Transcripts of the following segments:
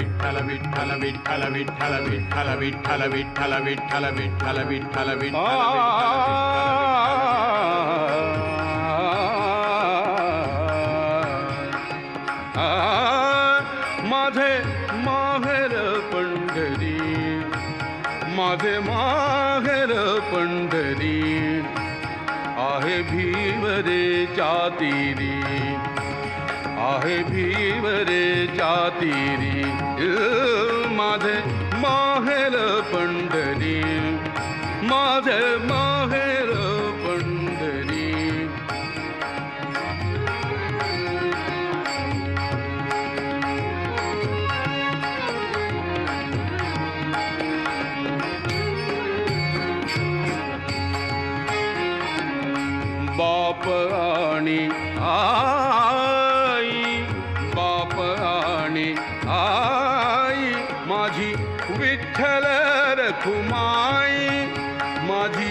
विठ्ठल विठ्ठल विठ्ठल विठ्ठल विठ्ठल विठ्ठल विठ्ठल विठ्ठल विठ्ठल विठ्ठल विठ्ठल माझे माहेर पंढरी माझे माहेर पंढरी आहे भीवरे चातिरी आहे भीवरे जातीरी माझे माहेर पंढरी माझे माहेर पंढरी. बाप आणि आ आई माझी विठ्ठल रखुमाई माझी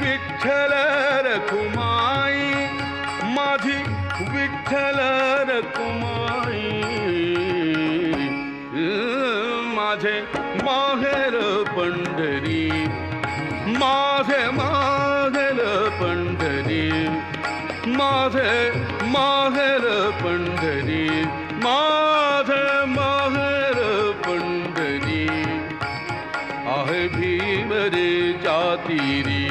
विठ्ठल रखुमाई माझी विठ्ठल रखुमाई माझे माहेर पंढरी माझे माहेर पंढरी माझे माहेर आहे भीमरे जातिरी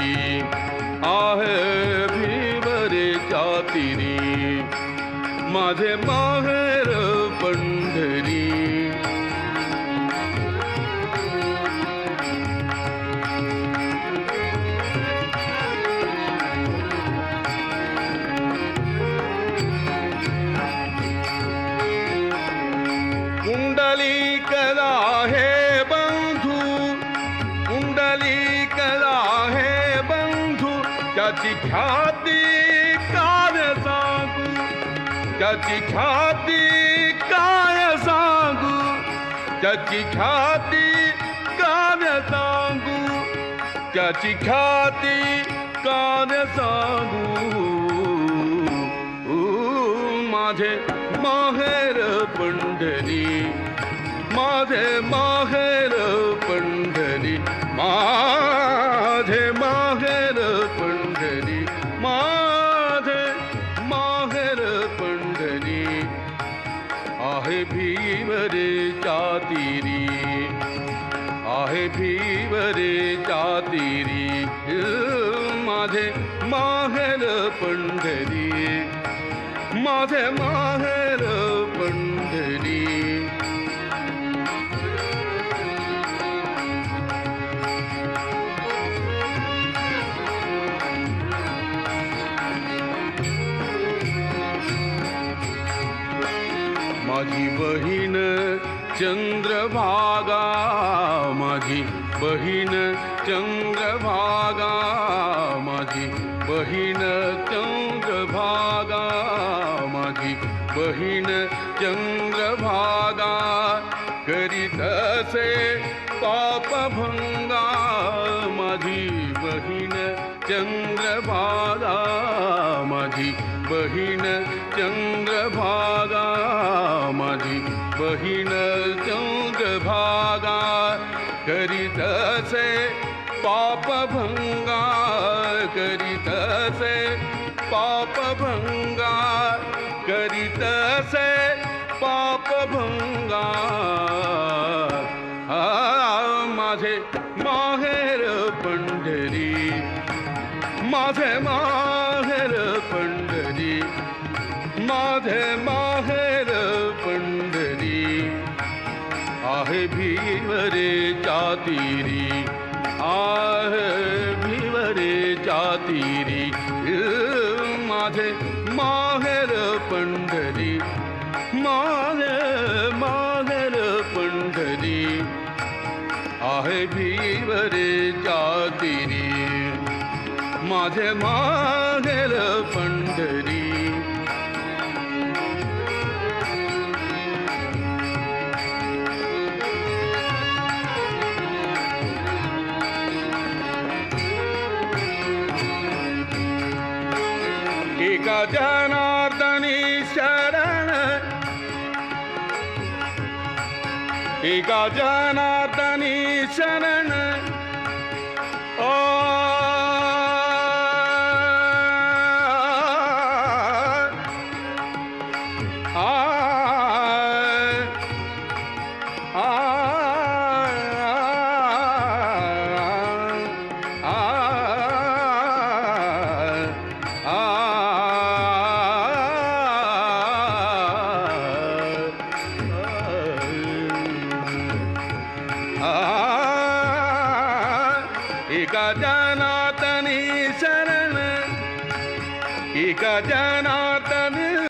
आहे भीमरे जातिरी. माझे माहेर त्याची ख्याती काय सांगू? त्याची ख्याती काय सांगू? त्याची ख्याती काय सांगू? त्याची ख्याती काय सांगू? माझे माहेर पंढरी माझे माहेर पंढरी माझे माहेर आहे भीवरे चातिरी माझे माहेर पंढरी. माझे माहेर पंढरी. माझी बहीण चंद्रभागा माझी बहीण चंद्रभागा माझी बहीण चंद्रभागा माझी बहीण चंद्रभागा करीत असे पापभंगा माझी बहीण चंद्रभागा माझी बहीण चंद्रभागा माझी बहीण चंद्रभागा करीतसे पापभंगा करीतसे पापभंगा करीतसे पापभंगा माझे माहेर पंढरी माझे माहेर पंढरी माझे मा आहे भीवरे चातिरी आहे भीवरे चातिरी माझे माहेर पंढरी माझे माहेर पंढरी. आहे भीवरे चातिरी माझे माहेर पंढरी. जनार्दनी शरण। एका शरण। ఈ గజనాథని శరణ ఈ గజనా